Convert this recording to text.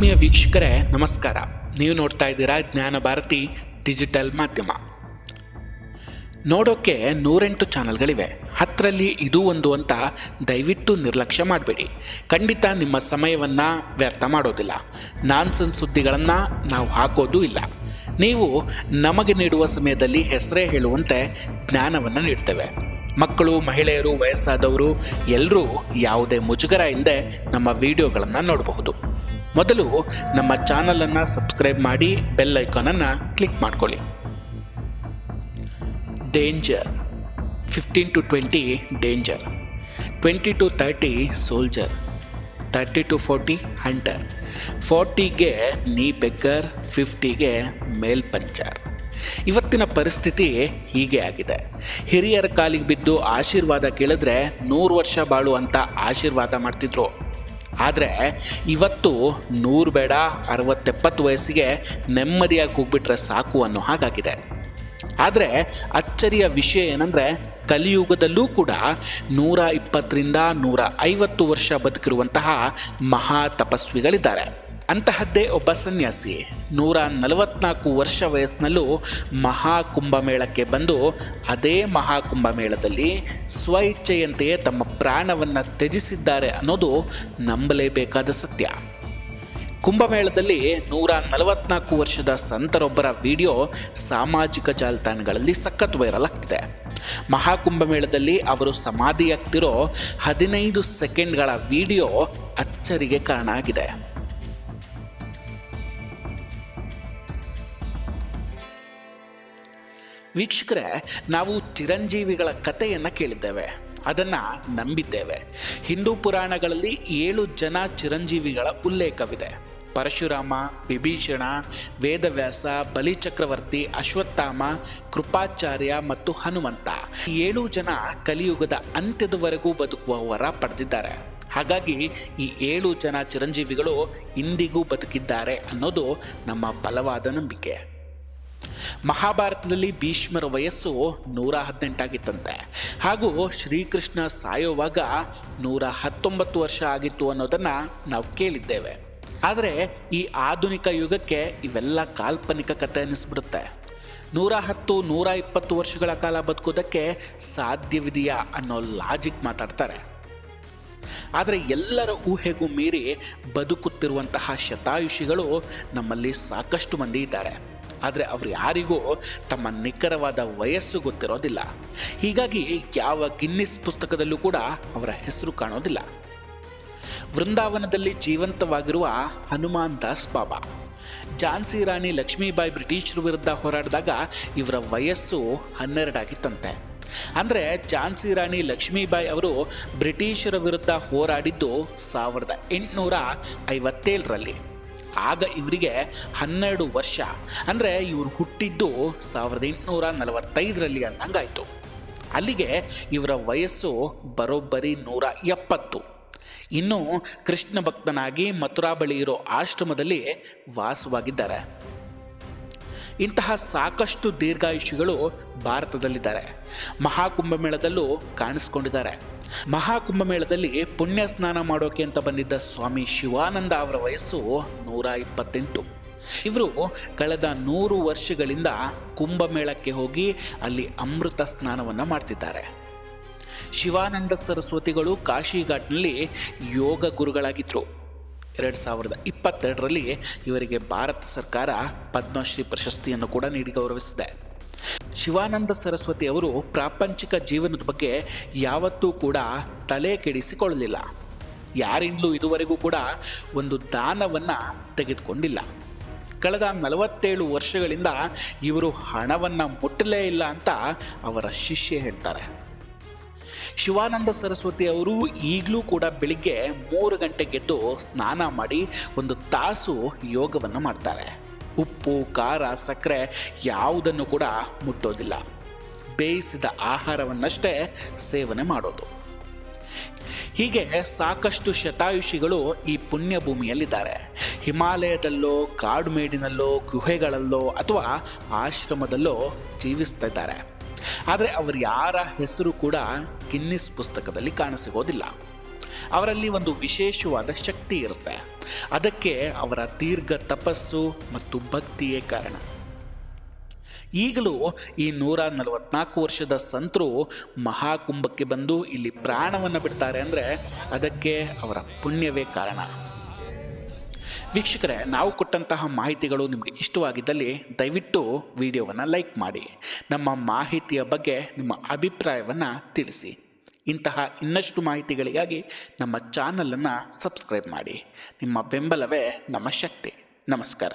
ಆತ್ಮೀಯ ವೀಕ್ಷಕರೇ, ನಮಸ್ಕಾರ. ನೀವು ನೋಡ್ತಾ ಇದ್ದೀರಾ ಜ್ಞಾನ ಭಾರತಿ ಡಿಜಿಟಲ್ ಮಾಧ್ಯಮ. ನೋಡೋಕ್ಕೆ ನೂರೆಂಟು ಚಾನಲ್ಗಳಿವೆ. ಹತ್ತರಲ್ಲಿ ಇದು ಒಂದು ಅಂತ ದಯವಿಟ್ಟು ನಿರ್ಲಕ್ಷ್ಯ ಮಾಡಬೇಡಿ. ಖಂಡಿತ ನಿಮ್ಮ ಸಮಯವನ್ನು ವ್ಯರ್ಥ ಮಾಡೋದಿಲ್ಲ. ನಾನ್ಸನ್ ಸುದ್ದಿಗಳನ್ನು ನಾವು ಹಾಕೋದು ಇಲ್ಲ. ನೀವು ನಮಗೆ ನೀಡುವ ಸಮಯದಲ್ಲಿ ಹೆಸರೇ ಹೇಳುವಂತೆ ಜ್ಞಾನವನ್ನು ನೀಡ್ತೇವೆ. ಮಕ್ಕಳು, ಮಹಿಳೆಯರು, ವಯಸ್ಸಾದವರು ಎಲ್ಲರೂ ಯಾವುದೇ ಮುಜುಗರ ಇಲ್ಲದೆ ನಮ್ಮ ವಿಡಿಯೋಗಳನ್ನು ನೋಡಬಹುದು. ಮೊದಲು ನಮ್ಮ ಚಾನಲನ್ನು ಸಬ್ಸ್ಕ್ರೈಬ್ ಮಾಡಿ ಬೆಲ್ ಐಕಾನನ್ನು ಕ್ಲಿಕ್ ಮಾಡ್ಕೊಳ್ಳಿ. Danger fifteen to twenty danger twenty to thirty soldier thirty to forty hunter ಫೋರ್ಟಿಗೆ ನೀ ಬೆಗ್ಗರ್ ಫಿಫ್ಟಿಗೆ ಮೇಲ್ ಪಂಚರ್ ಇವತ್ತಿನ ಪರಿಸ್ಥಿತಿ ಹೀಗೆ ಆಗಿದೆ. ಹಿರಿಯರ ಕಾಲಿಗೆ ಬಿದ್ದು ಆಶೀರ್ವಾದ ಕೇಳಿದ್ರೆ ನೂರು ವರ್ಷ ಬಾಳು ಅಂತ ಆಶೀರ್ವಾದ ಮಾಡ್ತಿದ್ರು. ಆದರೆ ಇವತ್ತು ನೂರು ಬೇಡ, ಅರವತ್ತೆಪ್ಪತ್ತು ವಯಸ್ಸಿಗೆ ನೆಮ್ಮದಿಯಾಗಿ ಹೋಗ್ಬಿಟ್ರೆ ಸಾಕು ಅನ್ನೋ ಹಾಗಾಗಿದೆ. ಆದರೆ ಅಚ್ಚರಿಯ ವಿಷಯ ಏನಂದರೆ ಕಲಿಯುಗದಲ್ಲೂ ಕೂಡ ನೂರ ಇಪ್ಪತ್ತರಿಂದ ನೂರ ಐವತ್ತು ವರ್ಷ ಬದುಕಿರುವಂತಹ ಮಹಾ ತಪಸ್ವಿಗಳಿದ್ದಾರೆ. ಅಂತಹದ್ದೇ ಒಬ್ಬ ಸನ್ಯಾಸಿ. ನೂರ ನಲವತ್ನಾಲ್ಕು ವರ್ಷ ವಯಸ್ಸಿನಲ್ಲೂ ಮಹಾಕುಂಭಮೇಳಕ್ಕೆ ಬಂದು ಅದೇ ಮಹಾಕುಂಭಮೇಳದಲ್ಲಿ ಸ್ವಇಚ್ಛೆಯಂತೆಯೇ ತಮ್ಮ ಪ್ರಾಣವನ್ನು ತ್ಯಜಿಸಿದ್ದಾರೆ ಅನ್ನೋದು ನಂಬಲೇಬೇಕಾದ ಸತ್ಯ. ಕುಂಭಮೇಳದಲ್ಲಿ ನೂರ ನಲವತ್ನಾಲ್ಕು ವರ್ಷದ ಸಂತರೊಬ್ಬರ ವಿಡಿಯೋ ಸಾಮಾಜಿಕ ಜಾಲತಾಣಗಳಲ್ಲಿ ಸಖತ್ ವೈರಲ್ ಆಗ್ತಿದೆ. ಮಹಾಕುಂಭಮೇಳದಲ್ಲಿ ಅವರು ಸಮಾಧಿಯಾಗ್ತಿರೋ ಹದಿನೈದು ಸೆಕೆಂಡ್ಗಳ ವಿಡಿಯೋ ಅಚ್ಚರಿಗೆ ಕಾರಣ ಆಗಿದೆ. ವೀಕ್ಷಕರೇ, ನಾವು ಚಿರಂಜೀವಿಗಳ ಕಥೆಯನ್ನು ಕೇಳಿದ್ದೇವೆ. ಅದನ್ನು ನಂಬಿದ್ದೇವೆ. ಹಿಂದೂ ಪುರಾಣಗಳಲ್ಲಿ ಏಳು ಜನ ಚಿರಂಜೀವಿಗಳ ಉಲ್ಲೇಖವಿದೆ. ಪರಶುರಾಮ, ವಿಭೀಷಣ, ವೇದವ್ಯಾಸ, ಬಲಿಚಕ್ರವರ್ತಿ, ಅಶ್ವತ್ಥಾಮ, ಕೃಪಾಚಾರ್ಯ ಮತ್ತು ಹನುಮಂತ. ಏಳು ಜನ ಕಲಿಯುಗದ ಅಂತ್ಯದವರೆಗೂ ಬದುಕುವ ವರ ಪಡೆದಿದ್ದಾರೆ. ಹಾಗಾಗಿ ಈ ಏಳು ಜನ ಚಿರಂಜೀವಿಗಳು ಇಂದಿಗೂ ಬದುಕಿದ್ದಾರೆ ಅನ್ನೋದು ನಮ್ಮ ಬಲವಾದ ನಂಬಿಕೆ. ಮಹಾಭಾರತದಲ್ಲಿ ಭೀಷ್ಮರ ವಯಸ್ಸು ನೂರ ಹದಿನೆಂಟಾಗಿತ್ತಂತೆ. ಹಾಗೂ ಶ್ರೀಕೃಷ್ಣ ಸಾಯೋವಾಗ ನೂರ ಹತ್ತೊಂಬತ್ತು ವರ್ಷ ಆಗಿತ್ತು ಅನ್ನೋದನ್ನು ನಾವು ಕೇಳಿದ್ದೇವೆ. ಆದರೆ ಈ ಆಧುನಿಕ ಯುಗಕ್ಕೆ ಇವೆಲ್ಲ ಕಾಲ್ಪನಿಕ ಕಥೆ ಅನ್ನಿಸ್ಬಿಡುತ್ತೆ ನೂರ ಹತ್ತು, ನೂರ ಇಪ್ಪತ್ತು ವರ್ಷಗಳ ಕಾಲ ಬದುಕೋದಕ್ಕೆ ಸಾಧ್ಯವಿದೆಯಾ ಅನ್ನೋ ಲಾಜಿಕ್ ಮಾತಾಡ್ತಾರೆ. ಆದರೆ ಎಲ್ಲರ ಊಹೆಗೂ ಮೀರಿ ಬದುಕುತ್ತಿರುವಂತಹ ಶತಾಯುಷಿಗಳು ನಮ್ಮಲ್ಲಿ ಸಾಕಷ್ಟು ಮಂದಿ ಇದ್ದಾರೆ. ಆದರೆ ಅವರು ಯಾರಿಗೂ ತಮ್ಮ ನಿಖರವಾದ ವಯಸ್ಸು ಗೊತ್ತಿರೋದಿಲ್ಲ. ಹೀಗಾಗಿ ಯಾವ ಗಿನ್ನಿಸ್ ಪುಸ್ತಕದಲ್ಲೂ ಕೂಡ ಅವರ ಹೆಸರು ಕಾಣೋದಿಲ್ಲ. ವೃಂದಾವನದಲ್ಲಿ ಜೀವಂತವಾಗಿರುವ ಹನುಮಾನ್ ದಾಸ್ ಬಾಬಾ. ಝಾನ್ಸಿ ರಾಣಿ ಲಕ್ಷ್ಮೀಬಾಯಿ ಬ್ರಿಟಿಷರ ವಿರುದ್ಧ ಹೋರಾಡಿದಾಗ ಇವರ ವಯಸ್ಸು ಹನ್ನೆರಡಾಗಿತ್ತಂತೆ ಅಂದರೆ ಝಾನ್ಸಿ ರಾಣಿ ಲಕ್ಷ್ಮೀಬಾಯಿ ಅವರು ಬ್ರಿಟಿಷರ ವಿರುದ್ಧ ಹೋರಾಡಿದ್ದು ಸಾವಿರದ ಎಂಟುನೂರ ಐವತ್ತೇಳರಲ್ಲಿ. ಆಗ ಇವರಿಗೆ ಹನ್ನೆರಡು ವರ್ಷ. ಅಂದರೆ ಇವರು ಹುಟ್ಟಿದ್ದು ಸಾವಿರದ ಎಂಟುನೂರ ನಲವತ್ತೈದರಲ್ಲಿ ಅಂದಂಗಾಯಿತು. ಅಲ್ಲಿಗೆ ಇವರ ವಯಸ್ಸು ಬರೋಬ್ಬರಿ ನೂರ ಎಪ್ಪತ್ತು. ಇನ್ನು ಕೃಷ್ಣ ಭಕ್ತನಾಗಿ ಮಥುರಾ ಬಳಿ ಇರೋ ಆಶ್ರಮದಲ್ಲಿ ವಾಸವಾಗಿದ್ದಾರೆ. ಇಂತಹ ಸಾಕಷ್ಟು ದೀರ್ಘಾಯುಷಿಗಳು ಭಾರತದಲ್ಲಿದ್ದಾರೆ. ಮಹಾಕುಂಭಮೇಳದಲ್ಲೂ ಕಾಣಿಸ್ಕೊಂಡಿದ್ದಾರೆ. ಮಹಾಕುಂಭಮೇಳದಲ್ಲಿ ಪುಣ್ಯ ಸ್ನಾನ ಮಾಡೋಕೆ ಅಂತ ಬಂದಿದ್ದ ಸ್ವಾಮಿ ಶಿವಾನಂದ ಅವರ ವಯಸ್ಸು ನೂರ ಇಪ್ಪತ್ತೆಂಟು. ಇವರು ಕಳೆದ ನೂರು ವರ್ಷಗಳಿಂದ ಕುಂಭಮೇಳಕ್ಕೆ ಹೋಗಿ ಅಲ್ಲಿ ಅಮೃತ ಸ್ನಾನವನ್ನು ಮಾಡ್ತಿದ್ದಾರೆ. ಶಿವಾನಂದ ಸರಸ್ವತಿಗಳು ಕಾಶಿಘಾಟ್ನಲ್ಲಿ ಯೋಗ ಗುರುಗಳಾಗಿದ್ದರು ಎರಡು ಸಾವಿರದ ಇಪ್ಪತ್ತೆರಡರಲ್ಲಿ ಇವರಿಗೆ ಭಾರತ ಸರ್ಕಾರ ಪದ್ಮಶ್ರೀ ಪ್ರಶಸ್ತಿಯನ್ನು ಕೂಡ ನೀಡಿ ಗೌರವಿಸಿದೆ. ಶಿವಾನಂದ ಸರಸ್ವತಿ ಅವರು ಪ್ರಾಪಂಚಿಕ ಜೀವನದ ಬಗ್ಗೆ ಯಾವತ್ತೂ ಕೂಡ ತಲೆ ಕೆಡಿಸಿಕೊಳ್ಳಲಿಲ್ಲ. ಯಾರಿಂದಲೂ ಇದುವರೆಗೂ ಕೂಡ ಒಂದು ದಾನವನ್ನು ತೆಗೆದುಕೊಂಡಿಲ್ಲ. ಕಳೆದ ನಲವತ್ತೇಳು ವರ್ಷಗಳಿಂದ ಇವರು ಹಣವನ್ನು ಮುಟ್ಟಲೇ ಇಲ್ಲ ಅಂತ ಅವರ ಶಿಷ್ಯ ಹೇಳ್ತಾರೆ. ಶಿವಾನಂದ ಸರಸ್ವತಿ ಅವರು ಈಗಲೂ ಕೂಡ ಬೆಳಿಗ್ಗೆ ಮೂರು ಗಂಟೆಗೆದ್ದು ಸ್ನಾನ ಮಾಡಿ ಒಂದು ತಾಸು ಯೋಗವನ್ನು ಮಾಡ್ತಾರೆ. ಉಪ್ಪು, ಖಾರ, ಸಕ್ಕರೆ ಯಾವುದನ್ನು ಕೂಡ ಮುಟ್ಟೋದಿಲ್ಲ. ಬೇಯಿಸಿದ ಆಹಾರವನ್ನಷ್ಟೇ ಸೇವನೆ ಮಾಡೋದು. ಹೀಗೆ ಸಾಕಷ್ಟು ಶತಾಯುಷಿಗಳು ಈ ಪುಣ್ಯ ಭೂಮಿಯಲ್ಲಿದ್ದಾರೆ ಹಿಮಾಲಯದಲ್ಲೋ, ಕಾಡುಮೇಡಿನಲ್ಲೋ, ಗುಹೆಗಳಲ್ಲೋ ಅಥವಾ ಆಶ್ರಮದಲ್ಲೋ ಜೀವಿಸ್ತಾ ಇದ್ದಾರೆ. ಆದರೆ ಅವರು ಯಾರ ಹೆಸರು ಕೂಡ ಗಿನ್ನಿಸ್ ಪುಸ್ತಕದಲ್ಲಿ ಕಾಣಸಿಗೋದಿಲ್ಲ ಅವರಲ್ಲಿ ಒಂದು ವಿಶೇಷವಾದ ಶಕ್ತಿ ಇರುತ್ತೆ. ಅದಕ್ಕೆ ಅವರ ದೀರ್ಘ ತಪಸ್ಸು ಮತ್ತು ಭಕ್ತಿಯೇ ಕಾರಣ. ಈಗಲೂ ಈ ನೂರ ನಲವತ್ನಾಲ್ಕು ವರ್ಷದ ಸಂತರು ಮಹಾಕುಂಭಕ್ಕೆ ಬಂದು ಇಲ್ಲಿ ಪ್ರಾಣವನ್ನು ಬಿಡ್ತಾರೆ ಅಂದರೆ ಅದಕ್ಕೆ ಅವರ ಪುಣ್ಯವೇ ಕಾರಣ. ವೀಕ್ಷಕರೇ, ನಾವು ಕೊಟ್ಟಂತಹ ಮಾಹಿತಿಗಳು ನಿಮಗೆ ಇಷ್ಟವಾಗಿದ್ದಲ್ಲಿ ದಯವಿಟ್ಟು ವಿಡಿಯೋವನ್ನು ಲೈಕ್ ಮಾಡಿ. ನಮ್ಮ ಮಾಹಿತಿಯ ಬಗ್ಗೆ ನಿಮ್ಮ ಅಭಿಪ್ರಾಯವನ್ನು ತಿಳಿಸಿ. ಇಂತಹ ಇನ್ನಷ್ಟು ಮಾಹಿತಿಗಳಿಗಾಗಿ ನಮ್ಮ ಚಾನಲನ್ನು ಸಬ್ಸ್ಕ್ರೈಬ್ ಮಾಡಿ. ನಿಮ್ಮ ಬೆಂಬಲವೇ ನಮ್ಮ ಶಕ್ತಿ. ನಮಸ್ಕಾರ.